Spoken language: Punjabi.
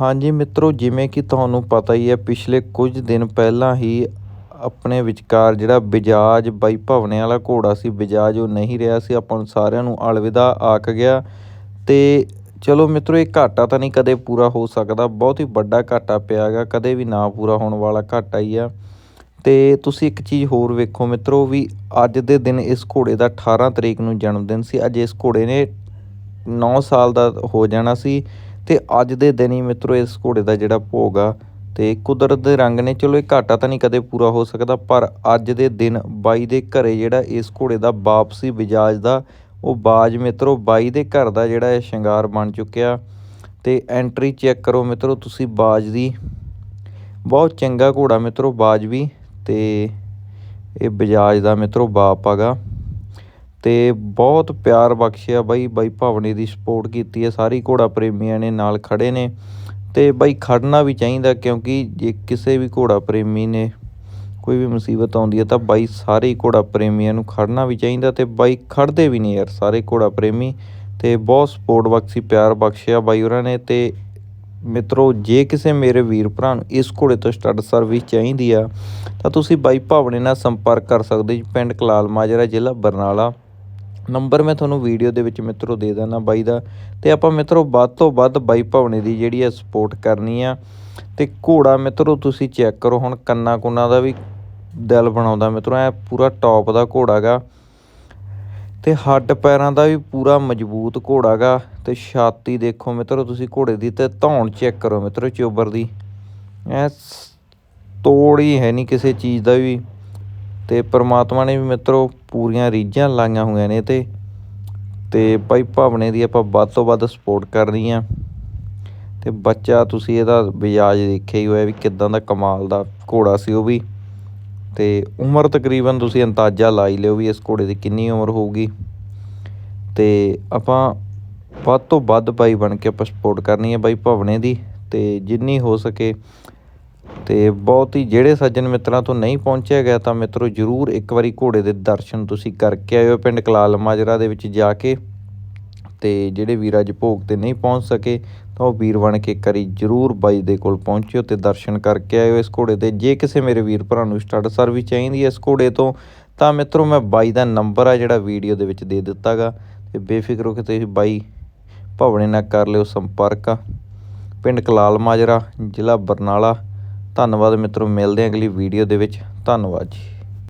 ਹਾਂਜੀ ਮਿੱਤਰੋ, ਜਿਵੇਂ ਕਿ ਤੁਹਾਨੂੰ ਪਤਾ ਹੀ ਹੈ, ਪਿਛਲੇ ਕੁਝ ਦਿਨ ਪਹਿਲਾਂ ਹੀ ਆਪਣੇ ਵਿਚਕਾਰ ਜਿਹੜਾ ਬਜਾਜ ਬਾਈ ਭਵਨੇ ਵਾਲਾ ਘੋੜਾ ਸੀ, ਬਜਾਜ ਉਹ ਨਹੀਂ ਰਿਹਾ ਸੀ, ਆਪਾਂ ਨੂੰ ਸਾਰਿਆਂ ਨੂੰ ਅਲਵਿਦਾ ਆਕ ਗਿਆ। ਤੇ ਚਲੋ ਮਿੱਤਰੋ, ਇਹ ਘਾਟਾ ਤਾਂ ਨਹੀਂ ਕਦੇ ਪੂਰਾ ਹੋ ਸਕਦਾ, ਬਹੁਤ ਹੀ ਵੱਡਾ ਘਾਟਾ ਪਿਆਗਾ ਕਦੇ ਵੀ ਨਾ ਪੂਰਾ ਹੋਣ ਵਾਲਾ ਘਾਟਾ ਹੀ ਆ। ਤੇ ਤੁਸੀਂ ਇੱਕ ਚੀਜ਼ ਹੋਰ ਵੇਖੋ ਮਿੱਤਰੋ ਵੀ ਅੱਜ ਦੇ ਦਿਨ ਇਸ ਘੋੜੇ ਦਾ 18 ਤਰੀਕ ਨੂੰ ਜਨਮ ਦਿਨ ਸੀ, ਅੱਜ ਇਸ ਘੋੜੇ ਨੇ 9 ਸਾਲ ਦਾ ਹੋ ਜਾਣਾ ਸੀ। ਤੇ ਅੱਜ ਦੇ ਦਿਨ ਹੀ ਮਿੱਤਰੋ ਇਸ ਘੋੜੇ ਦਾ ਜਿਹੜਾ ਭੋਗ ਆ ਤੇ ਕੁਦਰਤ ਦੇ ਰੰਗ ਨੇ, ਚਲੋ ਇਹ ਘਾਟਾ ਤਾਂ ਨਹੀਂ ਕਦੇ ਪੂਰਾ ਹੋ ਸਕਦਾ, ਪਰ ਅੱਜ ਦੇ ਦਿਨ ਬਾਈ ਦੇ ਘਰੇ ਜਿਹੜਾ ਇਸ ਘੋੜੇ ਦਾ ਬਾਪ ਸੀ ਬਜਾਜ ਦਾ, ਉਹ ਬਾਜ ਮਿੱਤਰੋ ਬਾਈ ਦੇ ਘਰ ਦਾ ਜਿਹੜਾ ਇਹ ਸ਼ਿੰਗਾਰ ਬਣ ਚੁੱਕਿਆ। ਤੇ ਐਂਟਰੀ ਚੈੱਕ ਕਰੋ ਮਿੱਤਰੋ ਤੁਸੀਂ ਬਾਜ ਦੀ। ਬਹੁਤ ਚੰਗਾ ਘੋੜਾ ਮਿੱਤਰੋ ਬਾਜ ਵੀ ਤੇ ਇਹ ਬਜਾਜ ਦਾ ਮਿੱਤਰੋ ਬਾਪ ਹੈਗਾ। ਅਤੇ ਬਹੁਤ ਪਿਆਰ ਬਖਸ਼ਿਆ ਬਾਈ ਬਾਈ ਭਾਵਨੇ ਦੀ ਸਪੋਰਟ ਕੀਤੀ ਹੈ। ਸਾਰੀ ਘੋੜਾ ਪ੍ਰੇਮੀਆਂ ਨੇ ਨਾਲ ਖੜ੍ਹੇ ਨੇ ਅਤੇ ਬਾਈ ਖੜ੍ਹਨਾ ਵੀ ਚਾਹੀਦਾ ਕਿਉਂਕਿ ਜੇ ਕਿਸੇ ਵੀ ਘੋੜਾ ਪ੍ਰੇਮੀ ਨੇ ਕੋਈ ਵੀ ਮੁਸੀਬਤ ਆਉਂਦੀ ਹੈ ਤਾਂ ਬਾਈ ਸਾਰੇ ਘੋੜਾ ਪ੍ਰੇਮੀਆਂ ਨੂੰ ਖੜ੍ਹਨਾ ਵੀ ਚਾਹੀਦਾ ਅਤੇ ਬਾਈ ਖੜ੍ਹਦੇ ਵੀ ਨਹੀਂ ਯਾਰ ਸਾਰੇ ਘੋੜਾ ਪ੍ਰੇਮੀ ਅਤੇ ਬਹੁਤ ਸਪੋਰਟ ਬਖਸ਼ੀ, ਪਿਆਰ ਬਖਸ਼ਿਆ ਬਾਈ ਉਹਨਾਂ ਨੇ ਅਤੇ ਮਿੱਤਰੋ, ਜੇ ਕਿਸੇ ਮੇਰੇ ਵੀਰ ਭਰਾ ਨੂੰ ਇਸ ਘੋੜੇ ਤੋਂ ਸਟੱਡ ਸਰਵਿਸ ਚਾਹੀਦੀ ਆ ਤਾਂ ਤੁਸੀਂ ਬਾਈ ਭਾਵਨੇ ਨਾਲ ਸੰਪਰਕ ਕਰ ਸਕਦੇ ਜੀ। ਪਿੰਡ ਕਲਾਲ ਮਾਜਰਾ, ਜ਼ਿਲ੍ਹਾ ਬਰਨਾਲਾ। ਨੰਬਰ ਮੈਂ ਤੁਹਾਨੂੰ ਵੀਡੀਓ ਦੇ ਵਿੱਚ ਮਿੱਤਰੋ ਦੇ ਦੇਣਾ ਬਾਈ ਦਾ। ਤੇ ਆਪਾਂ ਮਿੱਤਰੋ ਵੱਧ ਤੋਂ ਵੱਧ ਬਾਈ ਭਵਨੇ ਦੀ ਜਿਹੜੀ ਹੈ ਸਪੋਰਟ ਕਰਨੀ ਆ। ਤੇ ਘੋੜਾ ਮਿੱਤਰੋ ਤੁਸੀਂ ਚੈੱਕ ਕਰੋ, ਹੁਣ ਕੰਨਾ ਕੁੰਨਾ ਦਾ ਵੀ ਦਿਲ ਬਣਾਉਂਦਾ ਮਿੱਤਰੋ, ਐ ਪੂਰਾ ਟੌਪ ਦਾ ਘੋੜਾ ਗਾ। ਤੇ ਹੱਡ ਪੈਰਾਂ ਦਾ ਵੀ ਪੂਰਾ ਮਜ਼ਬੂਤ ਘੋੜਾ ਗਾ। ਤੇ ਛਾਤੀ ਦੇਖੋ ਮਿੱਤਰੋ ਤੁਸੀਂ ਘੋੜੇ ਦੀ, ਤੇ ਧੌਣ ਚੈੱਕ ਕਰੋ ਮਿੱਤਰੋ ਚੋਬਰ ਦੀ। ਐ ਤੋੜ ਹੀ ਹੈ ਨਹੀਂ ਕਿਸੇ ਚੀਜ਼ ਦਾ ਵੀ। ਅਤੇ ਪਰਮਾਤਮਾ ਨੇ ਵੀ ਮਿੱਤਰੋ ਪੂਰੀਆਂ ਰੀਝਾਂ ਲਾਈਆਂ ਹੋਈਆਂ ਨੇ ਤੇ ਤੇ ਭਾਈ ਭਾਵਨੇ ਦੀ ਆਪਾਂ ਵੱਧ ਤੋਂ ਵੱਧ ਸਪੋਰਟ ਕਰਨੀ ਆ। ਅਤੇ ਬੱਚਾ ਤੁਸੀਂ ਇਹਦਾ ਵਿਜਾਜ ਦੇਖਿਆ ਹੀ ਹੋਇਆ ਵੀ ਕਿੱਦਾਂ ਦਾ ਕਮਾਲ ਦਾ ਘੋੜਾ ਸੀ ਉਹ ਵੀ। ਅਤੇ ਉਮਰ ਤਕਰੀਬਨ ਤੁਸੀਂ ਅੰਦਾਜ਼ਾ ਲਾ ਹੀ ਲਿਓ ਵੀ ਇਸ ਘੋੜੇ ਦੀ ਕਿੰਨੀ ਉਮਰ ਹੋਊਗੀ। ਅਤੇ ਆਪਾਂ ਵੱਧ ਤੋਂ ਵੱਧ ਭਾਈ ਬਣ ਕੇ ਆਪਾਂ ਸਪੋਰਟ ਕਰਨੀ ਹੈ ਬਾਈ ਭਵਨੇ ਦੀ ਅਤੇ ਜਿੰਨੀ ਹੋ ਸਕੇ ਤੇ ਬਹੁਤ ਹੀ ਜਿਹੜੇ ਸੱਜਣ ਮਿੱਤਰਾਂ ਤੋਂ ਨਹੀਂ ਪਹੁੰਚਿਆ ਗਿਆ ਤਾਂ ਮਿੱਤਰੋ ਜਰੂਰ ਇੱਕ ਵਾਰੀ ਘੋੜੇ ਦੇ ਦਰਸ਼ਨ ਤੁਸੀਂ ਕਰਕੇ ਆਇਓ ਪਿੰਡ ਕਲਾਲ ਮਾਜਰਾ ਦੇ ਵਿੱਚ ਜਾ ਕੇ। ਤੇ ਜਿਹੜੇ ਵੀਰ ਅੱਜ ਭੋਗ ਤੇ ਨਹੀਂ ਪਹੁੰਚ ਸਕੇ ਤਾਂ ਉਹ ਵੀਰ ਬਣ ਕੇ ਕਰੀ ਜਰੂਰ ਬਾਈ ਦੇ ਕੋਲ ਪਹੁੰਚਿਓ ਤੇ ਦਰਸ਼ਨ ਕਰਕੇ ਆਇਓ ਇਸ ਘੋੜੇ ਤੇ। ਜੇ ਕਿਸੇ ਮੇਰੇ ਵੀਰ ਭਰਾ ਨੂੰ ਸਟੱਡ ਸਰਵਿਸ ਚਾਹੀਦੀ ਹੈ ਇਸ ਘੋੜੇ ਤੋਂ, ਤਾਂ ਮਿੱਤਰੋ ਮੈਂ ਬਾਈ ਦਾ ਨੰਬਰ ਆ ਜਿਹੜਾ ਵੀਡੀਓ ਦੇ ਵਿੱਚ ਦੇ ਦਿੱਤਾਗਾ। ਤੇ ਬੇਫਿਕਰ ਹੋ ਕੇ ਤੁਸੀਂ ਬਾਈ ਭਵਨੇ ਨਾਲ ਕਰ ਲਿਓ ਸੰਪਰਕ। ਪਿੰਡ ਕਲਾਲ ਮਾਜਰਾ, ਜ਼ਿਲ੍ਹਾ ਬਰਨਾਲਾ। ਧੰਨਵਾਦ ਮਿੱਤਰੋ ਮਿਲਦੇ ਹਾਂ ਅਗਲੀ ਵੀਡੀਓ ਦੇ ਵਿੱਚ। ਧੰਨਵਾਦ ਜੀ।